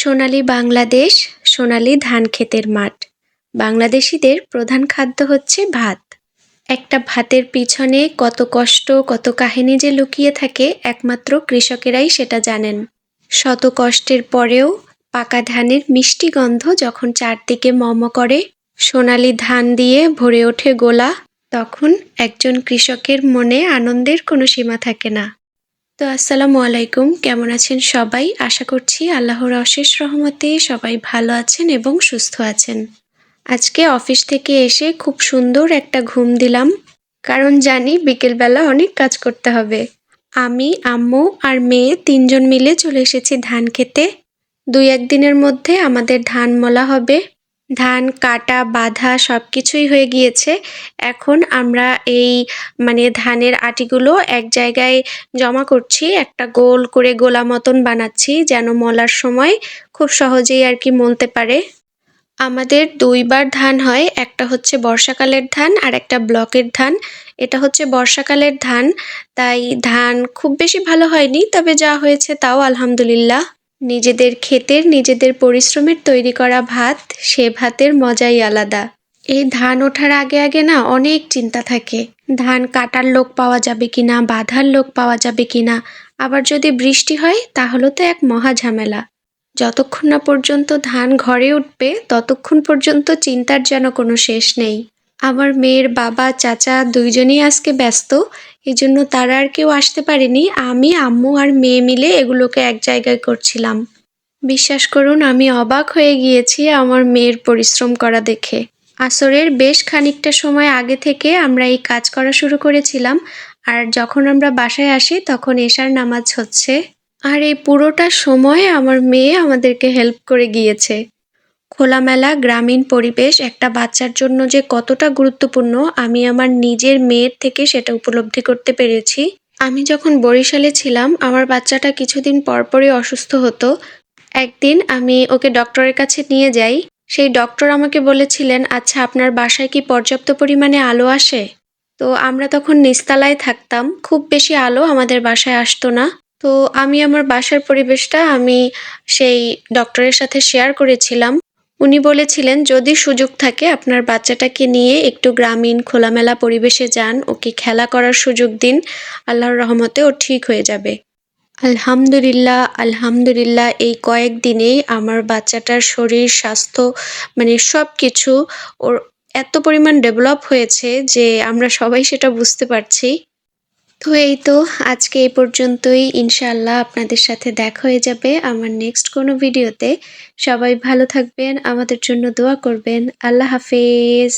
সোনালী বাংলাদেশ, সোনালী ধান ক্ষেতের মাঠ। বাংলাদেশিদের প্রধান খাদ্য হচ্ছে ভাত। একটা ভাতের পিছনে কত কষ্ট, কত কাহিনী যে লুকিয়ে থাকে, একমাত্র কৃষকেরাই সেটা জানেন। শত কষ্টের পরেও পাকা ধানের মিষ্টি গন্ধ যখন চারদিকে মম করে, সোনালি ধান দিয়ে ভরে ওঠে গোলা, তখন একজন কৃষকের মনে আনন্দের কোনো সীমা থাকে না। তো আসসালামু আলাইকুম। কেমন আছেন সবাই? আশা করছি আল্লাহর অশেষ রহমতে সবাই ভালো আছেন এবং সুস্থ আছেন। আজকে অফিস থেকে এসে খুব সুন্দর একটা ঘুম দিলাম। কারণ জানি বিকেলবেলা অনেক কাজ করতে হবে। আমি, আম্মু আর মেয়ে তিনজন মিলে চলে এসেছি ধান খেতে। দুই একদিনের মধ্যে আমাদের ধান মলা হবে। ধান, কাটা, বাঁধা সব কিছুই হয়ে গিয়েছে। এখন আমরা এই মানে ধানের আটিগুলো এক জায়গায় জমা করছি, একটা গোল করে গোলা মতন বানাচ্ছি যেন মলার সময় খুব সহজেই আর কি মলতে পারে। আমাদের দুইবার ধান হয়, একটা হচ্ছে বর্ষাকালের ধান আর একটা ব্লকের ধান। এটা হচ্ছে বর্ষাকালের ধান, তাই ধান খুব বেশি ভালো হয়নি, তবে যা হয়েছে তাও আলহামদুলিল্লাহ। নিজেদের ক্ষেতের নিজেদের পরিশ্রমের তৈরি করা ভাত, সে ভাতের মজাই আলাদা। এই ধান ওঠার আগে আগে না অনেক চিন্তা থাকে। ধান কাটার লোক পাওয়া যাবে কিনা, বাঁধার লোক পাওয়া যাবে কিনা, আবার যদি বৃষ্টি হয় তাহলে তো এক মহা ঝামেলা। যতক্ষণ না পর্যন্ত ধান ঘরে উঠবে, ততক্ষণ পর্যন্ত চিন্তার যেন কোনো শেষ নেই। আমার মেয়ের বাবা, চাচা দুইজনেই আজকে ব্যস্ত। এজন্য তারা আর কেউ আসতে পারেনি। আমি, আম্মু আর মেয়ে মিলে এগুলোকে এক জায়গায় করছিলাম। বিশ্বাস করুন, আমি অবাক হয়ে গিয়েছি আমার মেয়ের পরিশ্রম করা দেখে। আসরের বেশ খানিকটা সময় আগে থেকে আমরা এই কাজ করা শুরু করেছিলাম। আর যখন আমরা বাসায় আসি, তখন এশার নামাজ হচ্ছে। আর এই পুরোটা সময় আমার মেয়ে আমাদেরকে হেল্প করে গিয়েছে। খোলামেলা গ্রামীণ পরিবেশ, একটা বাচ্চার জন্য যে কতটা গুরুত্বপূর্ণ, আমি আমার নিজের মেয়ের থেকে সেটা উপলব্ধি করতে পেরেছি। আমি যখন বরিশালে ছিলাম, আমার বাচ্চাটা কিছুদিন পরপরই অসুস্থ হতো। একদিন আমি ওকে ডক্টরের কাছে নিয়ে যাই। সেই ডক্টর আমাকে বলেছিলেন আচ্ছা আপনার বাসায় কি পর্যাপ্ত পরিমাণে আলো আসে? তো আমরা তখন নিস্তালায় থাকতাম। খুব বেশি আলো আমাদের বাসায় আসতো না। তো আমি আমার বাসার পরিবেশটা আমি সেই ডক্টরের সাথে শেয়ার করেছিলাম। উনি বলেছিলেন, যদি সুযোগ থাকে, আপনার বাচ্চাটাকে নিয়ে একটু গ্রামীণ, খোলামেলা পরিবেশে যান, ওকে খেলা করার সুযোগ দিন, আল্লাহর রহমতে ও ঠিক হয়ে যাবে। আলহামদুলিল্লাহ আলহামদুলিল্লাহ, এই কয়েক দিনেই আমার বাচ্চাটার শরীর, স্বাস্থ্য মানে সব কিছু ওর এত পরিমাণ ডেভেলপ হয়েছে যে আমরা সবাই সেটা বুঝতে পারছি। তো এই তো, আজকে এই পর্যন্তই। ইনশাআল্লাহ আপনাদের সাথে দেখা হয়ে যাবে আমার নেক্সট কোনো ভিডিওতে সবাই ভালো থাকবেন, আমাদের জন্য দোয়া করবেন। আল্লাহ হাফেজ।